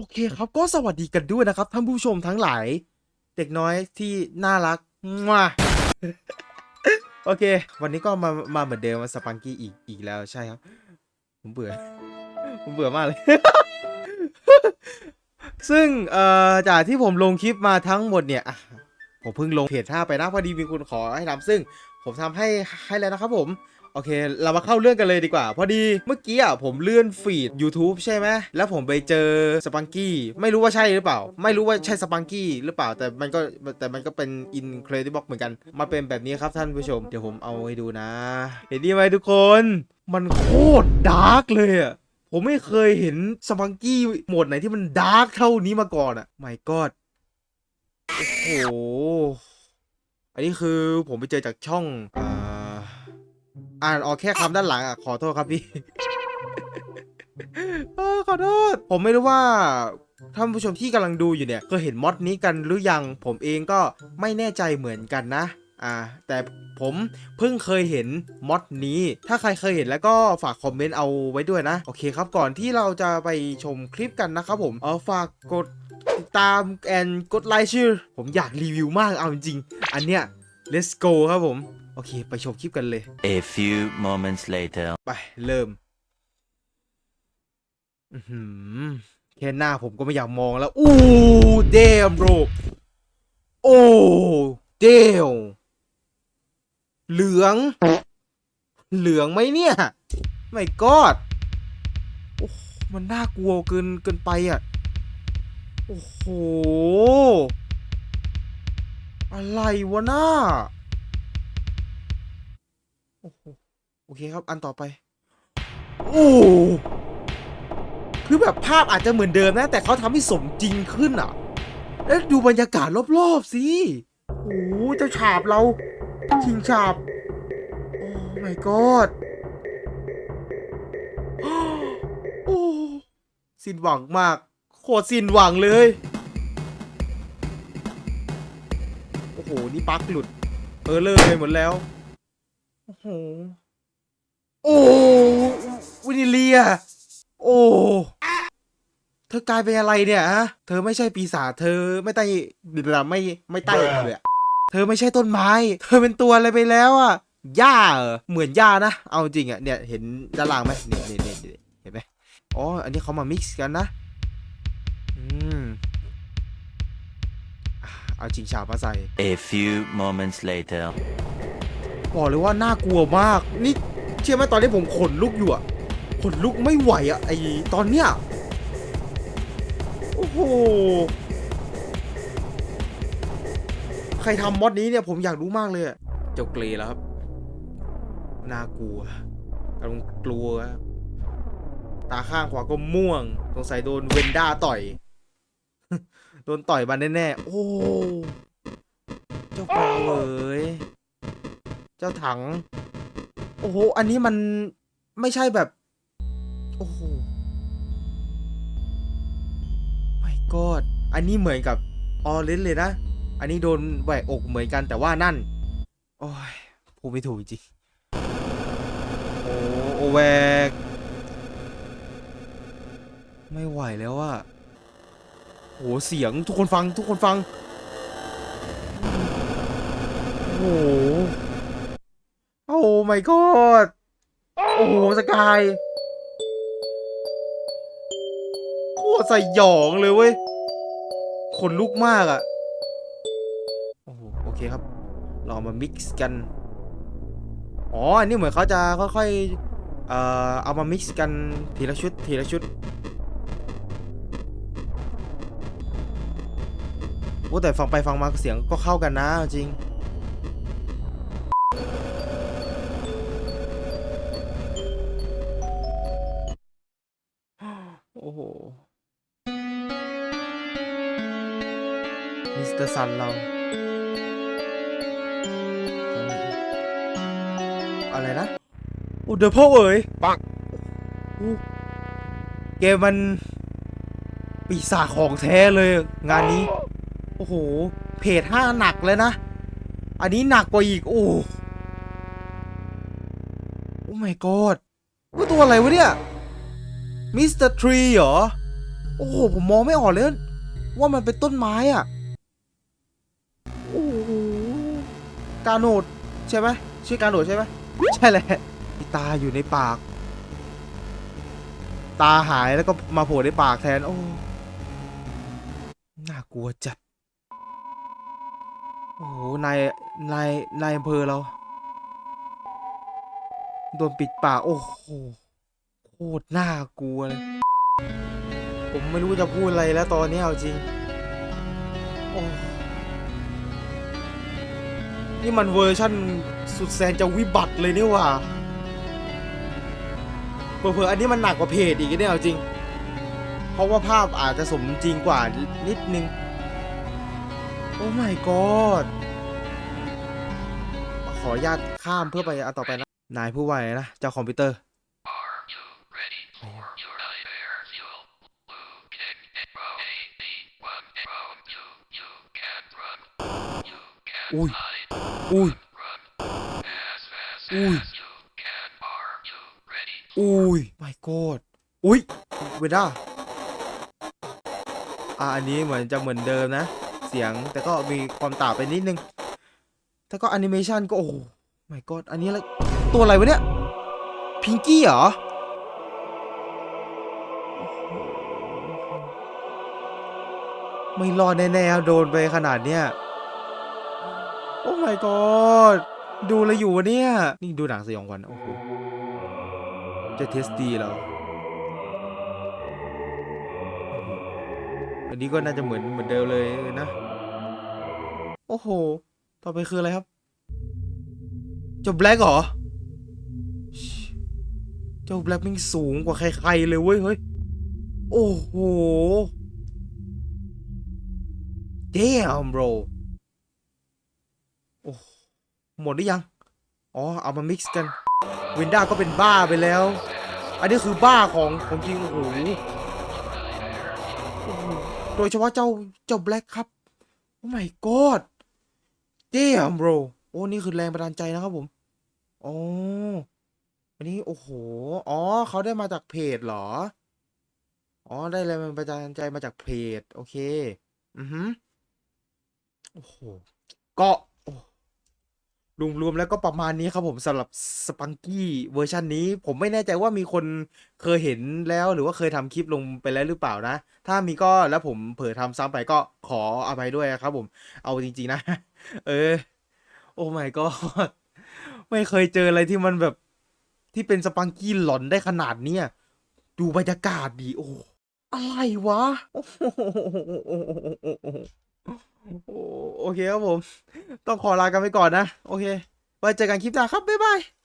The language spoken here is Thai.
โอเคครับก็สวัสดีกันด้วยนะครับ ท่านผู้ชมทั้งหลาย เด็กน้อยที่น่ารักมาโอเค วันนี้ก็มามาเหมือนเดิมมาสปังกี้อีกอีกแล้วใช่ครับ ผมเบื่อ ผมเบื่อมากเลย ซึ่งเอ่อจากที่ผมลงคลิปมาทั้งหมดเนี่ยผมเพิ่งลงเพจ5ไปนะพอดีมีคนขอให้ทำซึ่ง ผมทำให้ให้แล้วนะครับผม โอเค เรามาเข้าเรื่องกันเลยดีกว่า พอดีเมื่อกี้อะผมเลื่อนฟีด YouTube ใช่ไหมแล้วผมไปเจอสปังกี้ไม่รู้ว่าใช่หรือเปล่า ไม่รู้ว่าใช่สปังกี้หรือเปล่า แต่มันก็แต่มันก็เป็น Incredible เหมือนกัน มาเป็นแบบนี้ครับท่านผู้ชม เดี๋ยวผมเอาให้ดูนะ เห็นดีไหมทุกคน มันโคตรดาร์กเลยอะผมไม่เคยเห็นสปังกี้โหมดไหนที่มันดาร์กเท่านี้มาก่อนอะ my god โอ้โหอันนี้คือผมไปเจอจากช่องอ่า อ่านออกแค่คำด้านหลังอะขอโทษครับพี่ เออขอโทษ ผมไม่รู้ว่าท่านผู้ชมที่กำลังดูอยู่เนี่ยเคยเห็นมอดนี้กันหรือยัง ผมเองก็ไม่แน่ใจเหมือนกันนะ อ่า แต่ผมเพิ่งเคยเห็นมอดนี้ ถ้าใครเคยเห็นแล้วก็ฝากคอมเมนต์เอาไว้ด้วยนะ โอเคครับก่อนที่เราจะไปชมคลิปกันนะครับผมเออฝากกดติดตามแอนกดไลค์ชื่อ ผมอยากรีวิวมากเอาจริง อันเนี้ย let's go ครับผม โอเค ไปชมคลิปกันเลย A few moments later. ไป เริ่มอือหือแค่หน้าผมก็ไม่อยากมองแล้ว อู้เดมโบรโอ้เดวเหลือง เหลืองไหมเนี่ย ไม่กอดโอ้มันน่ากลัวเกินเกินไปอะ โอ้โห อะไรวะน้า โอ้โหโอเคครับ อันต่อไป โอ้คือแบบภาพอาจจะเหมือนเดิมนะ แต่เขาทำให้สมจริงขึ้นอะ แล้วดูบรรยากาศรอบๆสิโอ้หเจ้าฉาบเราชิงฉาบ โอ้ my god โอ้สิ้นหวังมาก โคตรสิ้นหวังเลย โอ้โห นี่ปั๊กหลุดเออเลอร์ไปหมดแล้ว โอ้โหโอ้วินิเลีย โอ้ เธอกลายเป็นอะไรเนี่ยฮะ เธอไม่ใช่ปีศาจ เธอไม่ใต้ไม่ไม่ใต้เลยอะเธอไม่ใช่ต้นไม้ เธอเป็นตัวอะไรไปแล้วอะหญ้าเหรอเหมือนหญ้านะ เอาจริงอะ เนี่ย เห็นด้านล่างไหมเนี่ยเนี่ยเนี่ยเนี่ยเห็นไหมอ๋อ อันนี้เขามา mix กันนะ อืมอะเอาจริงฉาบมาใส่ A few moments later. บอกเลยว่าน่ากลัวมาก นี่เชื่อไหมตอนนี้ผมขนลุกอยู่อะขนลุกไม่ไหวอะไอตอนเนี้ยโอ้โหใครทำมอดนี้เนี่ยผมอยากรู้มากเลยเจ้าเกรแล้วครับน่ากลัวกำลังกลัว ตาข้างขวาก็ม่วงสงสัยโดนเวนด้าต่อย โดนต่อยมาแน่ๆโอ้ เจ้าปลาเอ๋ย เจ้าถัง โอ้โห อันนี้มันไม่ใช่แบบ โอ้โหไม่กอดอันนี้เหมือนกับออเรนเลยนะ อันนี้โดนแหวกอกเหมือนกันแต่ว่านั่น โอ้ยพูดไม่ถูกจริงโอ้โอแหวก ไม่ไหวแล้วอะโหเสียงทุกคนฟังทุกคนฟัง โอ้โหโอ้ my god โอ้โหสกายโคตรสยองเลยเว้ยขนลุกมากอะ่ะ โอ้โหโอเคครับ เรามา mix กัน อ๋อ อันนี้เหมือนเขาจะค่อยๆ เอ่อ เอามา mix กันทีละชุด ทีละชุด โอ้แต่ฟังไปฟังมาเสียงก็เข้ากันนะจริง โอ้โห มิสเตอร์ซันเรา อะไรนะ โอ้เดอะพ่อเอ๋ยปังโอ้เกมมัน ปีศาจของแท้เลย งานนี้ โอ้โห เพจห้าหนักเลยนะ อันนี้หนักกว่าอีก โอ้โอ้ my god ว่าตัวอะไรวะเนี่ย มิสเตอร์ทรีเหรอ โอ้โห ผมมองไม่ออกเลย ว่ามันเป็นต้นไม้อะ โอ้โห กาโนดใช่ไหมชื่อกาโนดใช่ไหมใช่แหละมีตาอยู่ในปาก ตาหายแล้วก็มาโผล่ในปากแทน โอ้ น่ากลัวจัด โอ้โห นาย นาย นายอำเภอเรา โดนปิดปาก โอ้โห คตรน่ากลัวเลย ผมไม่รู้จะพูดอะไรแล้วตอนนี้เอาจริง โอ้ นี่มันเวอร์ชั่นสุดแสนจะวิบัติเลยนี่หว่าเผื่อๆอันนี้มันหนักกว่าเพจอีกเนี่ยเอาจริง เพราะว่าภาพอาจจะสมจริงกว่านิดนึง โอ้ my god ขออนุญาตข้ามเพื่อไปอันต่อไปนะ นายผู้ว่าไงนะเจ้าคอมพิวเตอร์ อุ้ย อุ้ย อุ้ย อุ้ย my god อุ้ย เวด้าอะอันนี้เหมือนจะเหมือนเดิมนะ เสียงแต่ก็มีความต่างไปนิดนึงแต่ก็แอนิเมชันก็ โอ้โห my god อันนี้อะไร ตัวอะไรวะเนี่ย พิงกี้เหรอไม่รอดแน่ๆโดนไปขนาดเนี้ย โอ้ my god ดูอะไรอยู่วะเนี่ย นี่ดูหนังสยองขวัญโอ้โห จะเทสดีแล้ว อันนี้ก็น่าจะเหมือนเหมือนเดิมเลยนะ โอ้โห ต่อไปคืออะไรครับเจ้าแบล็กเหรอ เจ้าแบล็กมันสูงกว่าใครๆเลยเว้ยเฮ้ย โอ้โห damn bro อ้หมดหรือยัง อ๋อ เอามา mix กัน เวนด้าก็เป็นบ้าไปแล้ว อันนี้คือบ้าของของจริงโอ้โหโดยเฉพาะเจ้าเจ้าแบล็กครับ โอ้ my god damn bro โอ้ นี่คือแรงบันดาลใจนะครับผม อ๋อ อันนี้โอ้โห อ๋อ เขาได้มาจากเพจเหรอ อ๋อ ได้แรงบันดาลใจมาจากเพจ โอเค อือฮึโอ้โห ก็ รวมๆแล้วก็ประมาณนี้ครับผมสำหรับสปังกี้เวอร์ชันนี้ ผมไม่แน่ใจว่ามีคนเคยเห็นแล้วหรือว่าเคยทำคลิปลงไปแล้วหรือเปล่านะ ถ้ามีก็แล้วผมเผลอทำซ้ำไปก็ขออภัยด้วยนะครับผมเอาจริงๆนะ เออ โอ้ my god ไม่เคยเจออะไรที่มันแบบที่เป็นสปังกี้หลอนได้ขนาดเนี้ยดูบรรยากาศดีโอ้อะไรวะ โอเคครับผม ต้องขอลากันไปก่อนนะ โอเค ไว้เจอกันคลิปหน้าครับ บ๊ายบาย